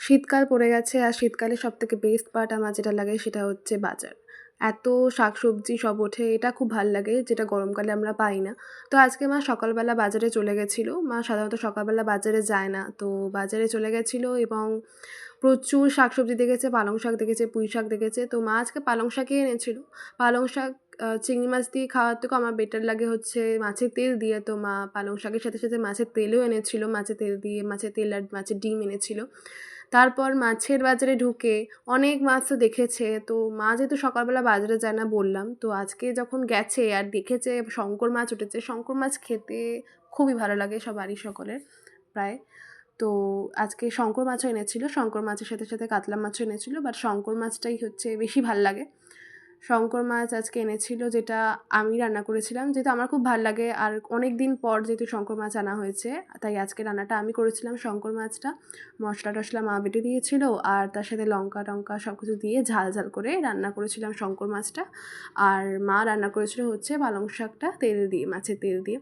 শীতকাল পড়ে গেছে আর শীতকালে সব থেকে বেস্ট পার্ট আমার যেটা লাগে সেটা হচ্ছে বাজার। এত শাক সবজি সব ওঠে, এটা খুব ভালো লাগে, যেটা গরমকালে আমরা পাই না। তো আজকে মা সকালবেলা বাজারে চলে গেছিল, মা সাধারণত সকালবেলা বাজারে যায় না। তো বাজারে চলে গেছিল এবং প্রচুর শাক সবজি দেখেছে, পালং শাক দেখেছে, পুঁই শাক দেখেছে। তো মা আজকে পালং শাকই এনেছিলো। পালং শাক চিংড়ি মাছ দিয়ে খাওয়ার আমার বেটার লাগে হচ্ছে মাছের তেল দিয়ে তো মা, পালং শাকের সাথে সাথে মাছের তেলও এনেছিল, মাছের তেল দিয়ে মাছের তেল আর মাছের ডিম এনেছিল। তারপর মাছের বাজারে ঢুকে অনেক মাছ তো দেখেছে, তো মা যেহেতু সকালবেলা বাজারে যায় না বললাম, তো আজকে যখন গেছে আর দেখেছে শঙ্কর মাছ উঠেছে, শঙ্কর মাছ খেতে খুবই ভালো লাগে সব বাড়ির সকলের প্রায়। তো আজকে শঙ্কর মাছও এনেছিল, শঙ্কর মাছের সাথে সাথে কাতলা মাছও এনেছিল বাট শঙ্কর মাছটাই হচ্ছে বেশি ভালো লাগে। শঙ্কর মাছ আজকে এনেছিল, যেটা আমি রান্না করেছিলাম, যেহেতু আমার খুব ভালো লাগে। আর অনেক দিন পর যেহেতু শঙ্কর মাছ আনা হয়েছে, তাই আজকে রান্নাটা আমি করেছিলাম শঙ্কর মাছটা। মশলা টশলা মা বেটে দিয়েছিল, আর তার সাথে লঙ্কা টঙ্কা সব কিছু দিয়ে ঝাল ঝাল করে রান্না করেছিলাম শঙ্কর মাছটা। আর মা রান্না করেছিল হচ্ছে পালং শাকটা তেল দিয়ে, মাছের তেল দিয়ে।